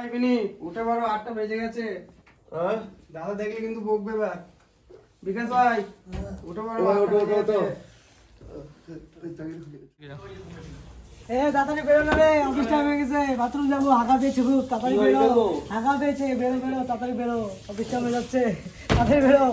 খাইবিনি উঠে বড় আটটা বেজে গেছে। হ্যাঁ? দাদা দেখলে কিন্তু বকবে এবার। বিকাশ ভাই উঠে বড় ওঠো ওঠো ওঠো। এ তাড়াতাড়ি বেরো না রে অফিস টাইম হয়ে গেছে। বাথরুম যাব হাঁকা পেয়েছে খুব তাড়াতাড়ি বেরো। হাঁকা পেয়েছে বেরো বেরো তাড়াতাড়ি বেরো। অফিস টাইম হয়ে যাচ্ছে। তাড়াতাড়ি বেরো।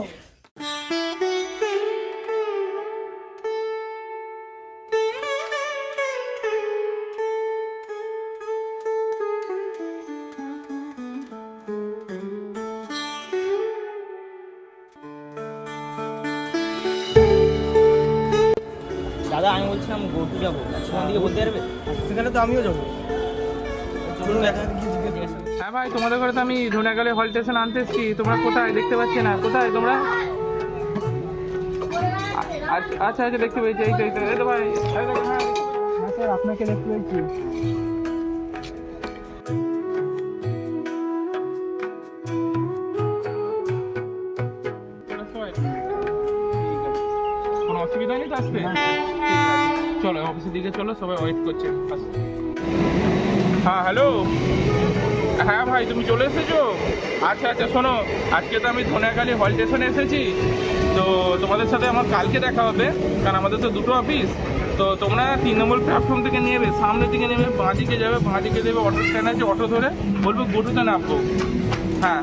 যাব বলতে পারবে? সেখানে তো আমিও যাব। চলুন একসাথে গিয়ে জিজ্ঞেস হ্যাঁ ভাই তোমাদের ঘরে তো আমি ধুনাগালে হল স্টেশন আনতে এসেছি। তোমরা কোথায়? দেখতে পাচ্ছি না। কোথায় তোমরা? আচ্ছা আচ্ছা আচ্ছা দেখতে পেয়েছি। এই তো এই তো ভাই। হ্যাঁ। হ্যাঁ স্যার আপনাকে দেখতে পেয়েছি। দিকে চলো, সবাই ওয়েট করছে। হ্যাঁ হ্যালো হ্যাঁ ভাই, তুমি চলে এসেছ? আচ্ছা আচ্ছা শোনো, আজকে তো আমি ধনেখালি হল স্টেশনে এসেছি। তো তোমাদের সাথে আমার কালকে দেখা হবে, কারণ আমাদের তো দুটো অফিস তো তোমরা তিন নম্বর প্ল্যাটফর্ম থেকে নেবে, সামনের দিকে নেবে, বাঁ দিকে যাবে, বাঁ দিকে দেবে অটো স্ট্যান্ড আছে অটো ধরে বলব গোটুতে নামবো হ্যাঁ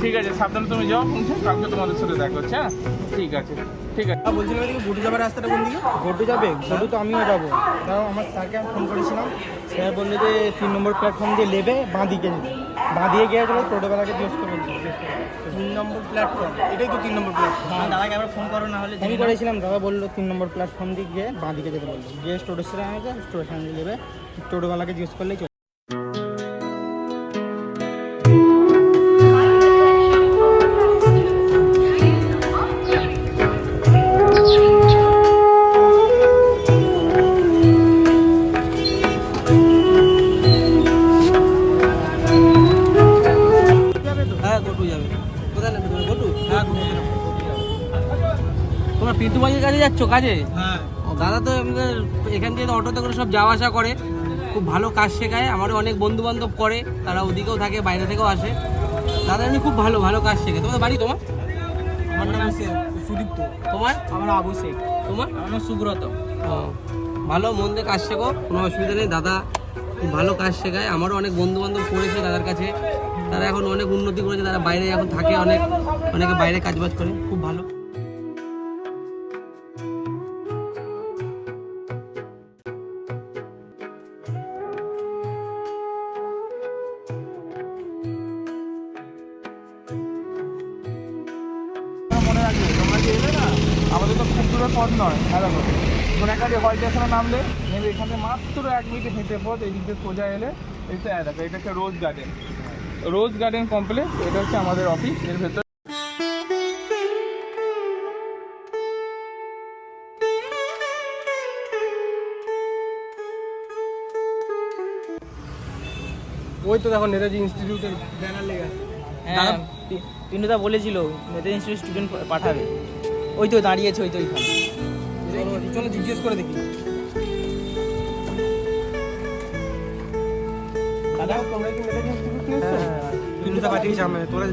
ঠিক আছে, সাবধানে তুমি যাও, পৌঁছে, কালকে তোমাদের সাথে দেখা হচ্ছে হ্যাঁ? ঠিক আছে। ঠিক আছে। বলছিলাম এদিকে গুটি যাবার রাস্তাটা কোন দিকে? গোটু যাবে? তো আমিও যাব। তাও আমার স্যারকে আমি ফোন করেছিলাম। স্যার বলল যে তিন নম্বর প্ল্যাটফর্ম দিয়ে নেবে বাঁ দিকে যেতে বাঁ দিয়ে গিয়ে চলো টোটোবেলাকে জিজ্ঞেস তিন নম্বর প্ল্যাটফর্ম এটাই তো তিন নম্বর প্ল্যাটফর্ম দাদাকে আবার ফোন করো না হলে ফোন করেছিলাম দাদা বলল তিন নম্বর প্ল্যাটফর্ম দিয়ে গিয়ে বাঁ দিকে যেতে বলল। গিয়ে নেবে টোটোবেলাকে জিজ্ঞেস করলেই যাচ্ছ কাজে? হ্যাঁ। দাদা তো আমাদের এখান থেকে অটোতে করে সব যাওয়া আসা করে। খুব ভালো কাজ শেখায় আমারও অনেক বন্ধু বান্ধব করে তারা ওদিকেও থাকে বাইরে থেকেও আসে। দাদা এমনি খুব ভালো ভালো কাজ শেখে তোমাদের বাড়ি তোমার? আমার নাম সুদীপ্ত। তোমার? আমার আবু শেখ তোমার? আমার সুব্রত। ও ভালো মন দিয়ে কাজ শেখো কোনো অসুবিধা নেই। দাদা খুব ভালো কাজ শেখায় আমারও অনেক বন্ধু বান্ধব পড়েছে দাদার কাছে। তারা এখন অনেক উন্নতি করেছে তারা বাইরে এখন থাকে অনেক অনেকে বাইরে কাজবাজ করে খুব ভালো। হল স্টেশনে নামলে? নেবে এখানে মাত্র এক মিনিট হেঁটে পথ এই দিক দিয়ে সোজা এলে এটা দেখো এটা হচ্ছে rose garden. Rose garden complex এটা হচ্ছে আমাদের অফিস এর ভেতর। ওই তো দেখো নেতাজি ইনস্টিটিউটের ব্যানার লেগে আছে। হ্যাঁ পিন্টুদা বলেছিল মেতে ইনস্টিটিউট স্টুডেন্ট পাঠাবে। ওই তো দাঁড়িয়েছে ওই তো ওইখানে। চলো, জিজ্ঞেস করে দেখি। দাদা তোমরা কি এসছো? পিন্টুদা পাঠিয়েছে আমি তোরা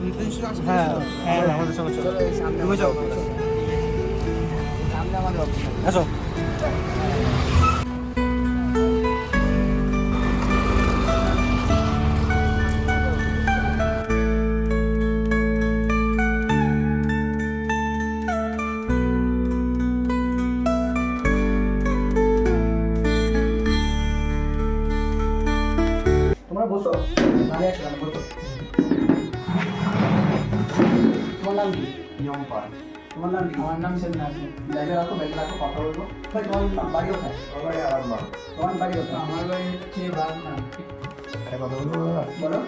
হ্যাঁ হ্যাঁ আমাদের সঙ্গে চলো। তুমি যাও সামনে আমাদের আসো। পাল তোমার নাম আমার নাম নাসিম ব্যাগে রাখো ব্যাগে রাখো কথা বলব। ভাই তোমার বাড়ি কোথায়? আমার বাড়ি আরামবাগ। তোমার বাড়ি কোথায়? আমার বাড়ি হচ্ছে বাগনান বলো।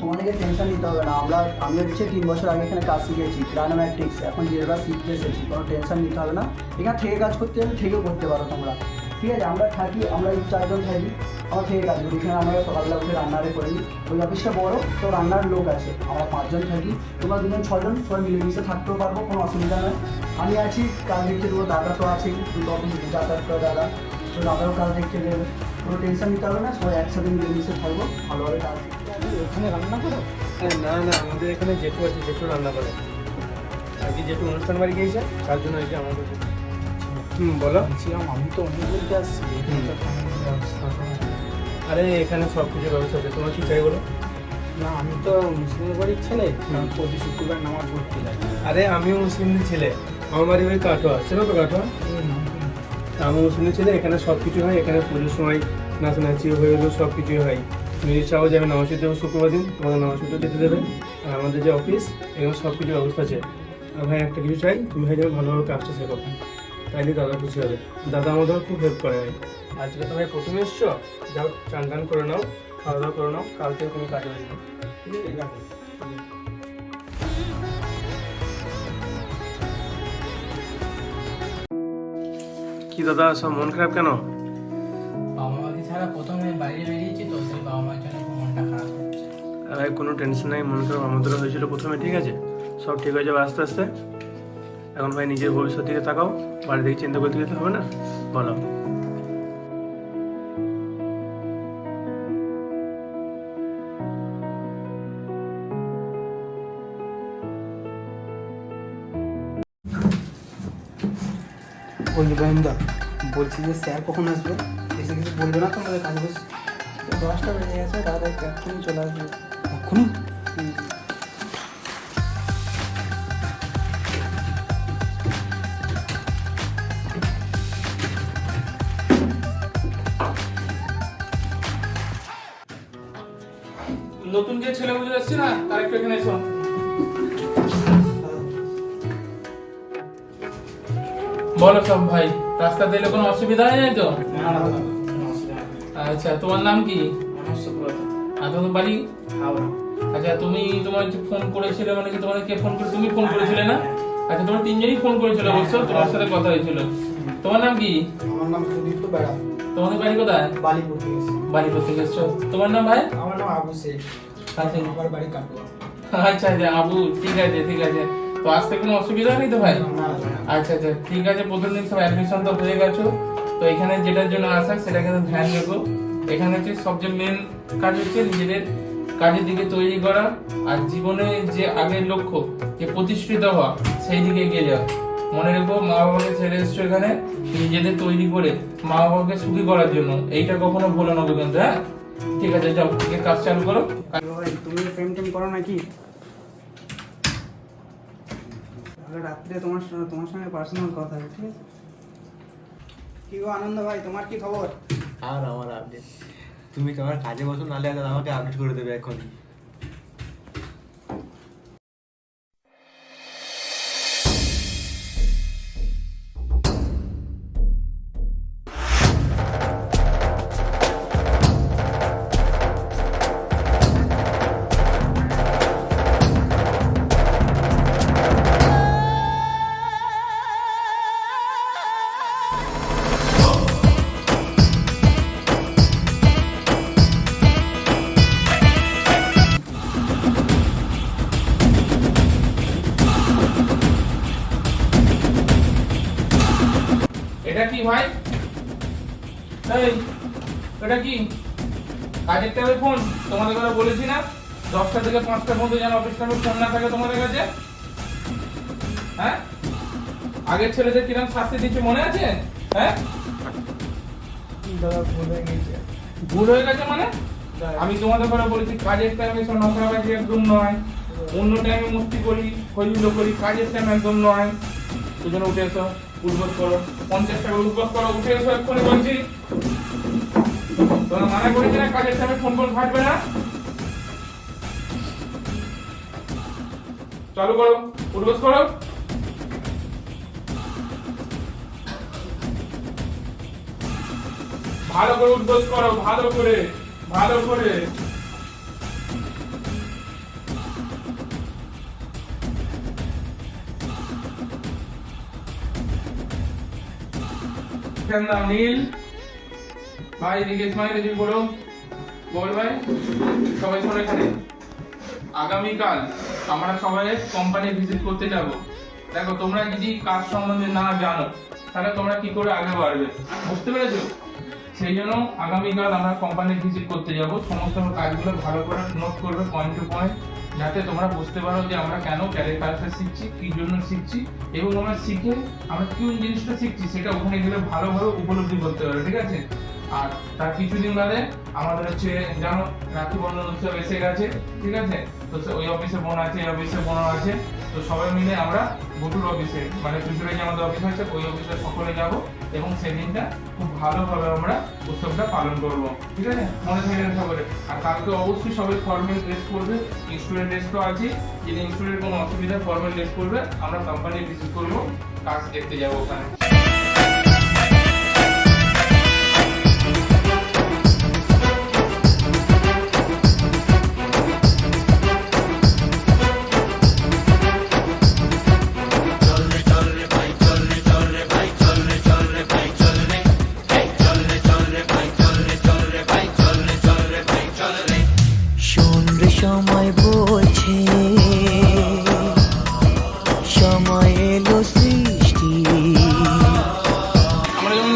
তোমাদেরকে টেনশন নিতে হবে না। আমরা আমি হচ্ছে তিন বছর আগে এখানে কাজ শিখেছি ডায়নামেটিক্স এখন যেটা শিখতে এসেছি কোনো টেনশন নিতে হবে না। এখানে থেকে কাজ করতে হলে থেকেও করতে পারো তোমরা। ঠিক আছে আমরা থাকি আমরা চারজন থাকি। আমরা ঠিক আছে এখানে আমরা সকালবেলা উঠে রান্নারে করি ওই অফিসটা বড় তো রান্নার লোক আছে আমরা পাঁচজন থাকি। তোমরা দুজন ছজন সবাই মিলেমিশে থাকতেও পারব কোনো অসুবিধা নয়। আমি আছি কাজ দেখতে দেবো দাদা তো আছেই দুটো অফিস যাতায়াত করে দাদা। তো দাদাও কাজ দেখতে দেবে কোনো টেনশন নিতে হবে না সবাই একসাথে মিলেমিশে থাকব ভালোভাবে কাজ ওখানে রান্না করো? আরে না না আমাদের এখানে জেঠু আছে জেঠু রান্না করে। আর কি জেঠু অনুষ্ঠান বাড়ি গিয়েছে তার জন্য আর কি আমাদের হুম বলো। বলছিলাম আমি তো অনেক বলতে আসছি আরে এখানে সব কিছু ব্যবস্থা আছে। তোমার কি চাই বলো? না আমি তো মুসলিমের বাড়ির ছেলে। প্রতি শুক্রবার নামাজ পড়তে যাই। আরে আমিও মুসলিমদের ছেলে। আমার বাড়ি ওই কাটোয়া। চেনো তো কাটোয়া? আমি মুসলিমের ছেলে। এখানে সব কিছু হয়। এখানে পুজোর সময় নাচানাচি হয়ে গেলো সব কিছুই হয়। তুমি যদি চাও যে আমি নামাজ দেবো শুক্রবার দিন তোমাদের নামাজ যেতে দেবে। আর আমাদের যে অফিস এখানে সব কিছু ব্যবস্থা আছে। আর ভাই একটা কিছু চাই। তুমি ভাই যেন ভালোভাবে কাজটা শেখো তাইলে দাদা খুশি হবে। দাদা আমাদের খুব হেল্প করে। আজকে তো ভাই প্রথমে এসছো? যাও চান টান করে নাও খাওয়া দাওয়া করে নাও কাল থেকে তুমি কাজে আসবে ঠিক আছে? কি দাদা সব মন খারাপ কেন? বাবা মাকে ছাড়া প্রথমে বাইরে বেরিয়েছি তো সেই বাবা মার জন্য মনটা খারাপ হচ্ছে। আর কোনো টেনশন নাই মন খারাপ। আমাদেরও হয়েছিল প্রথমে ঠিক আছে? সব ঠিক হয়ে যাবে আস্তে আস্তে। এখন ভাই নিজের ভবিষ্যৎ দিকে তাকাও বাড়ি থেকে চিন্তা করতে যেতে হবে না? বলো। ওই ইব্রাহিমদা বলছি যে স্যার কখন আসবে? এসে কিছু বলবে না তোমাদের কাজ বসে? দশটা বেজে গেছে দাদা এক্ষুনি চলে আসবে। এক্ষুনি? এখানে এসো বলো সব ভাই রাস্তা দিলে কোনো অসুবিধা নেই তো? আচ্ছা তোমার নাম কি? আর তোমার বাড়ি? আচ্ছা তুমি তোমার ফোন করেছিলে মানে কি তোমার কে ফোন করে তুমি ফোন করেছিলে না? আচ্ছা তোমার তিনজনই ফোন করেছিল অবশ্য তোমার সাথে কথা হয়েছিল। তোমার নাম কি? আমার নাম সুদীপ্ত বেড়া। তোমাদের বাড়ি কোথায়? বালিপুর থেকে করতে এসছো। তোমার নাম ভাই? আমার নাম আবু শেখ। আচ্ছা। আমার বাড়ি কাটোয়া। আচ্ছা আচ্ছা আবু ঠিক আছে ঠিক আছে। তো আসতে কোনো অসুবিধা নেই তো ভাই? আচ্ছা আচ্ছা ঠিক আছে প্রথম দিন সব অ্যাডমিশন তো হয়ে গেছো। তো এখানে যেটার জন্য আসা সেটা কিন্তু ধ্যান রেখো। এখানে হচ্ছে সবচেয়ে মেন কাজ হচ্ছে নিজেদের কাজের দিকে তৈরি করা আর জীবনে যে আগের লক্ষ্য যে প্রতিষ্ঠিত হওয়া সেই দিকে এগিয়ে যাওয়া। মনে রেখো মা বাবাকে ছেড়ে এসছো এখানে নিজেদের তৈরি করে মা বাবাকে সুখী করার জন্য। এইটা কখনো ভুলো না কিন্তু হ্যাঁ? ঠিক আছে যাও ঠিক কাজ চালু করো। ভাই তুমি প্রেম টেম করো নাকি? রাত্রে তোমার সঙ্গে তোমার সঙ্গে পার্সোনাল কথা হবে ঠিক আছে? কি গো আনন্দ ভাই তোমার কি খবর? আর আমার আপডেট তুমি তোমার কাজে বসো নাহলে আমাকে আপডেট করে দেবে এখনই পাঁচটার মধ্যে যেন অফিস টাইমে ফোন না থাকে তোমাদের কাছে? হ্যাঁ? আগের ছেলেদের কিরম শাস্তি দিচ্ছে মনে আছে? হ্যাঁ? দাদা ভুল হয়ে গেছে। ভুল হয়ে গেছে মানে? আমি তোমাদের কথা বলেছি কাজের টাইমে সব নকরাবাজি একদম নয়। অন্য টাইমে মস্তি করি হইগুলো করি কাজের টাইম একদম নয়। দুজনে উঠে এসো উদ্বোধ করো। পঞ্চাশ টাকা উদ্বোধ করো উঠে এসো এক্ষুনি বলছি। তোমরা মানা করেছি না কাজের টাইমে ফোন ফোন ঘাটবে না? চালু করো উদ্বোধ করো। ভালো করে উদ্বোধ করো, ভালো করে ভালো করে। নাম নীল। ভাই, এদিকে ইসমাইল এদিকে বলো বল ভাই, সবাই শোনো এখানে। আগামীকাল আমরা সবাই কোম্পানি ভিজিট করতে যাব। দেখো, তোমরা যদি কাজ সম্বন্ধে না জানো, তাহলে তোমরা কি করে আগে বাড়বে? বুঝতে পেরেছ? সেই জন্য আগামীকাল আমরা কোম্পানি ভিজিট করতে যাব। সমস্ত কাজগুলো ভালো করে নোট করবে পয়েন্ট টু পয়েন্ট যাতে তোমরা বুঝতে পারো যে আমরা কেন ক্যারিয়ার কালচার শিখছি, কি জন্য শিখছি, এবং আমরা শিখে আমরা কোন জিনিসটা শিখছি, সেটা ওখানে গেলে ভালোভাবে উপলব্ধি করতে পারো ঠিক আছে? আর তার কিছুদিন বাদে আমাদের হচ্ছে যেমন রাখি বন্ধন উৎসব এসে গেছে, ঠিক আছে? তো ওই অফিসে বোন আছে, এই অফিসে বোন আছে, তো সবাই মিলে আমরা বটুর অফিসে মানে চুচুড়ে যে আমাদের অফিস আছে, ওই অফিসে সকলে যাব এবং সেদিনটা খুব ভালোভাবে আমরা উৎসবটা পালন করব, ঠিক আছে? মনে থাকবেন সকলে। আর কালকে অবশ্যই সবাই ফর্মাল ড্রেস করবে স্টুডেন্ট ড্রেস তো আছে যদি স্টুডেন্ট কোনো অসুবিধা ফর্মাল ড্রেস করবে আমরা কোম্পানি ভিজিট করব, কাজ দেখতে যাব ওখানে। সময় বলছে। সময় এলো সৃষ্টি। আমরা যখন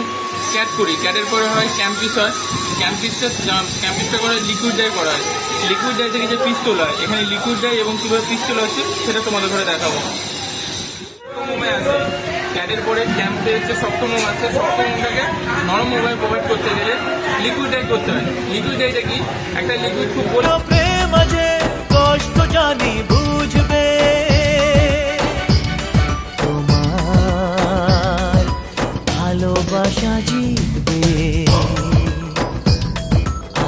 ক্যাট করি ক্যাটের পরে হয় ক্যাম্পিস হয়। ক্যাম্পিসটা ক্যাম্পিসটা করে লিকুইড ডাই করা হয়। লিকুইড ডাই থেকে যে পিস্তল হয়, এখানে লিকুইড ডাই এবং কীভাবে পিস্তল হচ্ছে, সেটা তোমাদের ঘরে দেখাবো। মোমে ক্যাটের পরে ক্যাম্পে হচ্ছে শক্ত মোম আছে শক্ত মোমটাকে নরম মোবাইল প্রোভাইড করতে গেলে লিকুইড ডাই করতে হয় লিকুইড ডাইটা কি একটা লিকুইড খুব কষ্ট জানি বুঝবে। তোমার ভালোবাসা জিতবে।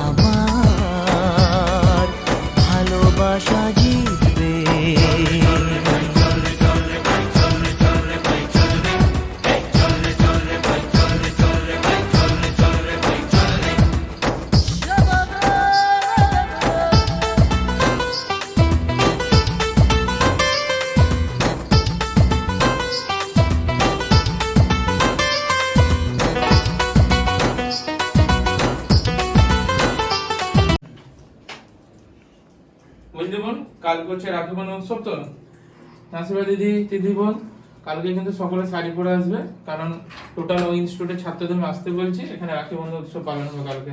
আমার ভালোবাসা জিতবে। হচ্ছে রাখি বন্ধন উৎসব তো? নাসিবা দিদি দিদি বোন, কালকে কিন্তু সকলে শাড়ি পরে আসবে, কারণ টোটাল ওই ইনস্টিটিউটের ছাত্রদের আসতে বলছি, এখানে রাখি বন্ধন উৎসব পালন হবে কালকে।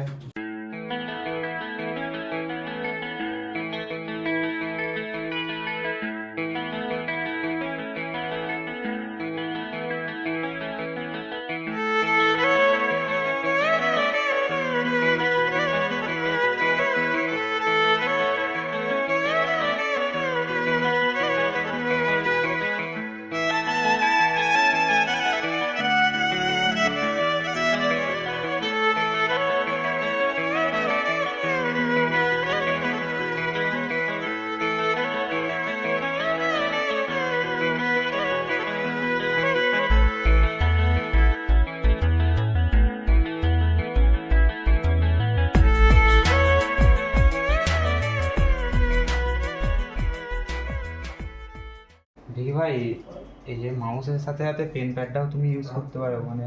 যে মাউসের সাথে সাথে পেন প্যাডটাও তুমি ইউজ করতে পারো। মানে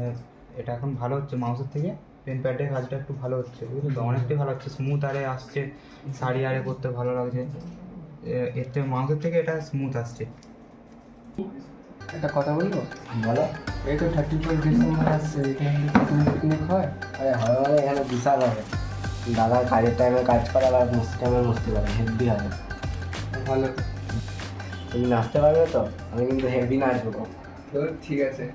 এটা এখন ভালো হচ্ছে মাউসের থেকে। পেন প্যাডের কাজটা একটু ভালো হচ্ছে বুঝলি তো? অনেকটাই ভালো হচ্ছে। স্মুথ আরে আসছে শাড়ি আরে করতে ভালো লাগছে। এর থেকে মাউসের থেকে এটা স্মুথ আসছে। একটা কথা বলব? বলো। এই তো থার্টি ফার্স্ট ডিসেম্বর আসছে এখানে পিকনিক হয়? আরে হবে মানে এখানে বিশাল হবে। দাদা কাজের টাইমে কাজ করে আবার মস্তি টাইমে মস্তি করে হেভি হবে। ভালো। তুমি নাচতে পারবে তো? আমি কিন্তু হেভি নাচবো। তো ঠিক আছে।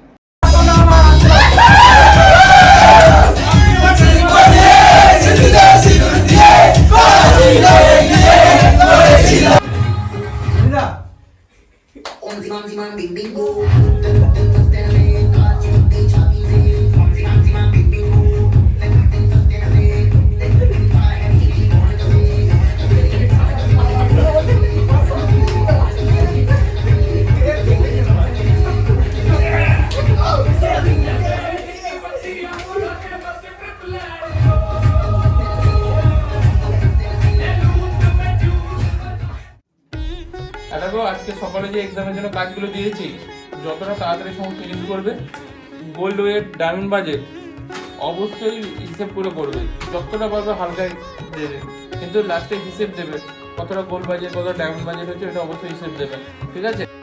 আর সকালে যে এক্সামের জন্য কাজগুলো দিয়েছি। যতটা তাড়াতাড়ি সমস্ত ইউজ করবে গোল্ড ওয়েট ডায়মন্ড বাজেট অবশ্যই হিসেব করে করবে। যতটা পারবে হালকা দেবে। কিন্তু লাস্টে হিসেব দেবে, কতটা গোল্ড বাজেট কতটা ডায়মন্ড বাজেট হচ্ছে, এটা অবশ্যই হিসেব দেবে। ঠিক আছে?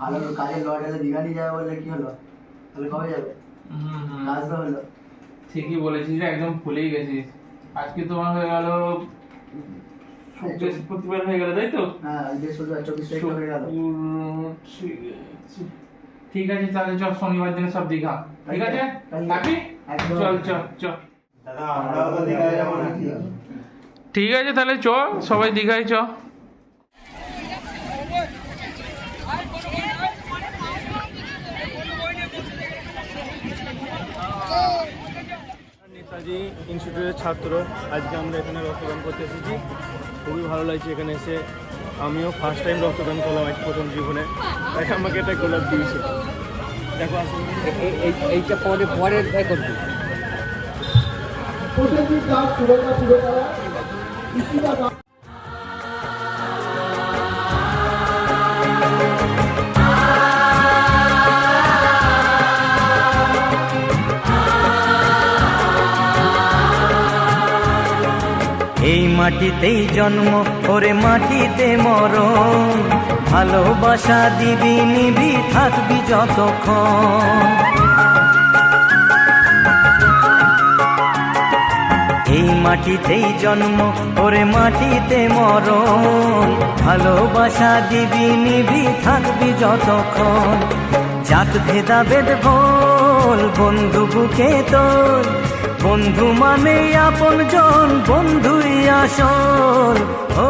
ভালো কাজের লট এলে দীঘা নিয়ে যাবে বললে কি হলো? তাহলে কবে যাবে? হুম হুম। কাজ তো হলো। ঠিকই বলেছিস রে, একদম ভুলেই গেছিস। আজকে তোমার হয়ে গেল বৃহস্পতিবার হয়ে গেল তাই তো? হ্যাঁ আজকে চব্বিশ তারিখ হয়ে গেল। ঠিক আছে। তাহলে চল শনিবার দিনে সব দীঘা। ঠিক আছে? থাকি চল চল চল। দাদা আমরাও তো দীঘায় যাব ঠিক আছে তাহলে চ সবাই দীঘায় চ নেতাজি ইনস্টিটিউটের ছাত্র। আজকে আমরা এখানে রক্তদান করতে এসেছি। খুবই ভালো লাগছে এখানে এসে। আমিও ফার্স্ট টাইম রক্তদান করলাম আজ প্রথম জীবনে। তাই আমাকে এটা গোলাপ দিয়েছে। দেখো আসলে এইটা পরে পরে করবি। এই মাটিতেই জন্ম, ওরে মাটিতে মরণ। ভালোবাসা দিবি, নিবি, থাকবি যতক্ষণ। এই মাটিতেই জন্ম, ওরে মাটিতে মরণ। ভালোবাসা দিবি, নিবি, থাকবি যতক্ষণ। জাত ভেদাভেদ ভোল বন্ধু বুকে তোর। বন্ধু মানে আপন জন বন্ধুই আসল ও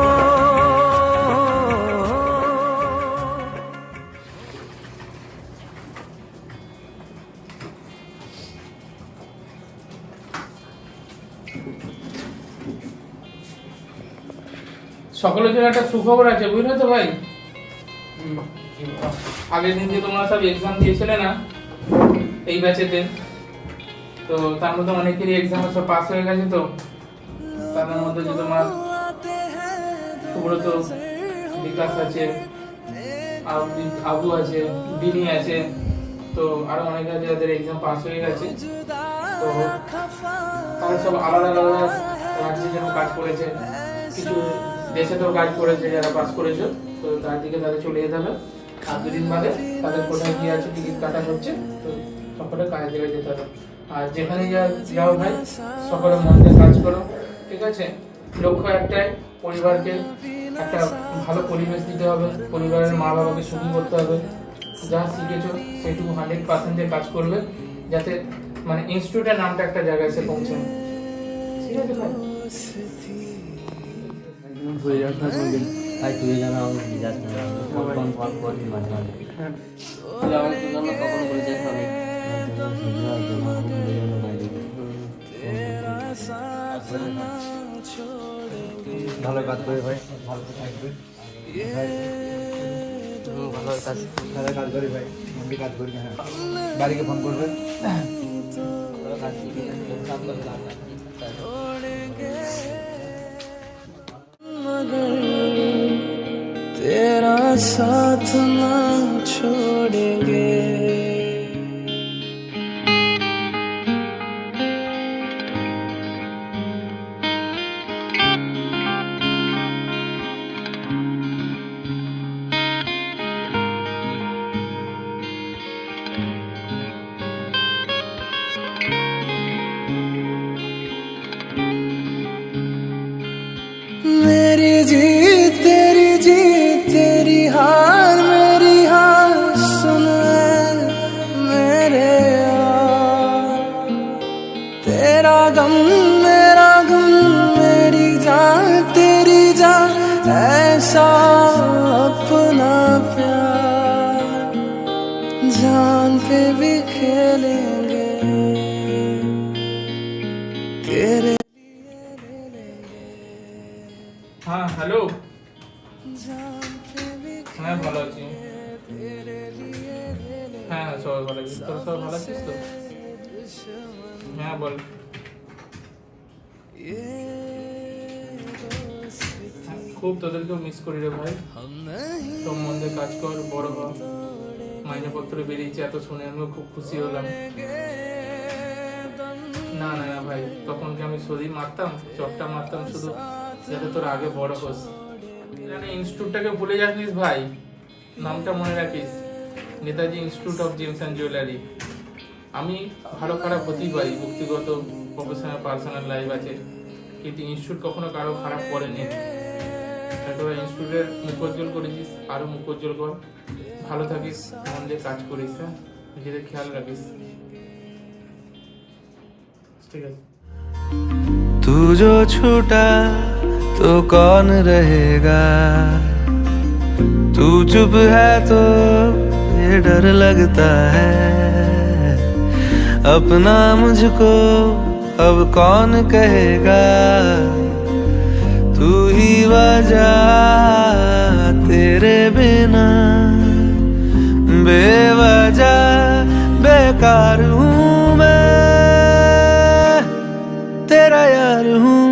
সকলের জন্য একটা সুখবর আছে বুঝলে তো ভাই আগের দিন যে তোমরা সব এক্সাম দিয়েছিলে না এই ব্যাচেতে তো তার মধ্যে অনেকেরই এক্সাম সব পাস হয়ে গেছে তো। তাদের মধ্যে যে তোমার সুব্রত বিকাশ আছে আবু- আছে, বিনি আছে, তো আরও অনেক আছে যাদের এক্সাম পাস হয়ে গেছে। তো তারা সব আলাদা আলাদা রাজ্যের জন্য কাজ করেছে। কিছু দেশে তো কাজ করেছে, যারা পাস করেছে, তো তার দিকে তাদের চলে যেতে হবে। আর দুদিন বাদে তাদের কোথায় গিয়ে আছে টিকিট কাটা হচ্ছে, তো সকলে কাজের জায়গায় যেতে হবে। আর যেখানে যা যাও ভাই সকলে মন দিয়ে কাজ করো ঠিক আছে? লক্ষ্য একটাই পরিবারকে একটা ভালো পরিবেশ দিতে হবে পরিবারের মা বাবাকে সুখী করতে হবে। যা শিখেছো সেটুকু হান্ড্রেড পার্সেন্টের কাজ করবে যাতে মানে ইনস্টিটিউটের নামটা একটা জায়গায় এসে পৌঁছায় ঠিক আছে ভাই? তুই জানা আমি ফোন ফোন মাঝে মাঝে কখন করে যাস আমি ভালো কাজ করে ভাই ভালো থাকবে ভাই ভালো কাজ ভালো কাজ করি ভাই আমি কাজ করি হ্যাঁ বাড়িকে ফোন করবে ভালো কাজ শিখে কাজ করে লাভ নাই। तेरा साथ ना छोड़ेंगे বল। খুব তোদেরকেও মিস করি রে ভাই। দিয়ে কাজ কর, বড় হ। মাইনেপত্র বেরিয়েছে, এত শুনে আমিও খুব খুশি হলাম। না না না ভাই তখন কি আমি শরীর মারতাম, চপটা মারতাম শুধু, যাতে তোর আগে বড় হোস। ইনস্টিটিউটটাকে ভুলে যাসনিস ভাই। নামটা মনে রাখিস। Netaji institute of gems and jewellery আমি ভালো খারাপ হতেই পারি ব্যক্তিগত প্রফেশনাল পার্সোনাল লাইফ আছে কিন্তু ইনস্টিটিউট কখনো কারো খারাপ করেনি একেবারে ইনস্টিটিউটের মুখোজ্জ্বল করেছিস আরও মুখোজ্জ্বল কর ভালো থাকিস মন দিয়ে কাজ করিস হ্যাঁ নিজেদের খেয়াল রাখিস ঠিক আছে तू जो छूटा तो कौन रहेगा तू चुप है तो ये डर लगता है अपना मुझको अब कौन कहेगा? तू ही वजह तेरे बिना। बेवजह बेकार हूँ मैं। तेरा यार हूँ